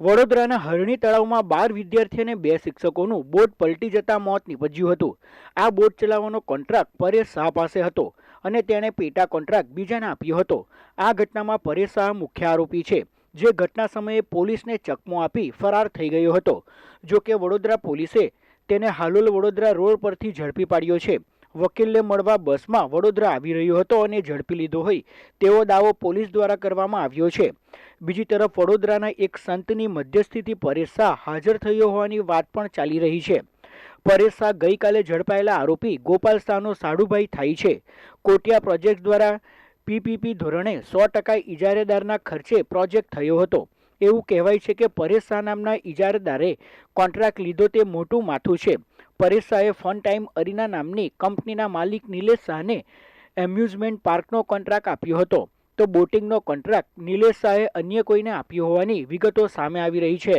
વડોદરાના હરણી તળાવમાં બાર વિદ્યાર્થી અને બે શિક્ષકોનું બોટ પલટી જતા મોત નીપજ્યું હતું. આ બોટ ચલાવવાનો કોન્ટ્રાક્ટ પરેશ શાહ પાસે હતો અને તેણે પેટા કોન્ટ્રાક્ટ બીજાને આપ્યો હતો. આ ઘટનામાં પરેશ શાહ મુખ્ય આરોપી છે. જે ઘટના સમયે પોલીસને ચકમો આપી ફરાર થઈ ગયો હતો. જો કે વડોદરા પોલીસે તેને હાલોલ વડોદરા રોડ પરથી ઝડપી પાડ્યો છે. વકીલને મળવા બસમાં વડોદરા આવી રહ્યો હતો અને ઝડપી લીધો હોય તેવો દાવો પોલીસ દ્વારા કરવામાં આવ્યો છે. બીજી તરફ વડોદરાના એક સંતની મધ્યસ્થિતિ પરેશ શાહ હાજર થયો હોવાની વાત પણ ચાલી રહી છે. પરેશ શાહ ગઈકાલે ઝડપાયેલા આરોપી ગોપાલ શાહનો સાડુભાઈ થાય છે. કોટિયા પ્રોજેક્ટ દ્વારા પીપીપી ધોરણે સો ટકા ઇજારેદારના ખર્ચે પ્રોજેક્ટ થયો હતો. એવું કહેવાય છે કે પરેશ શાહ નામના ઇજારેદારે કોન્ટ્રાક્ટ લીધો તે મોટું માથું છે. પરેશ શાહે ફન ટાઈમ અરીના નામની કંપનીના માલિક નિલેશ શાહને એમ્યુઝમેન્ટ પાર્કનો કોન્ટ્રાક્ટ આપ્યો હતો. તો બોટિંગનો કોન્ટ્રાક્ટ નિલેશ શાહે અન્ય કોઈને આપ્યો હોવાની વિગતો સામે આવી રહી છે.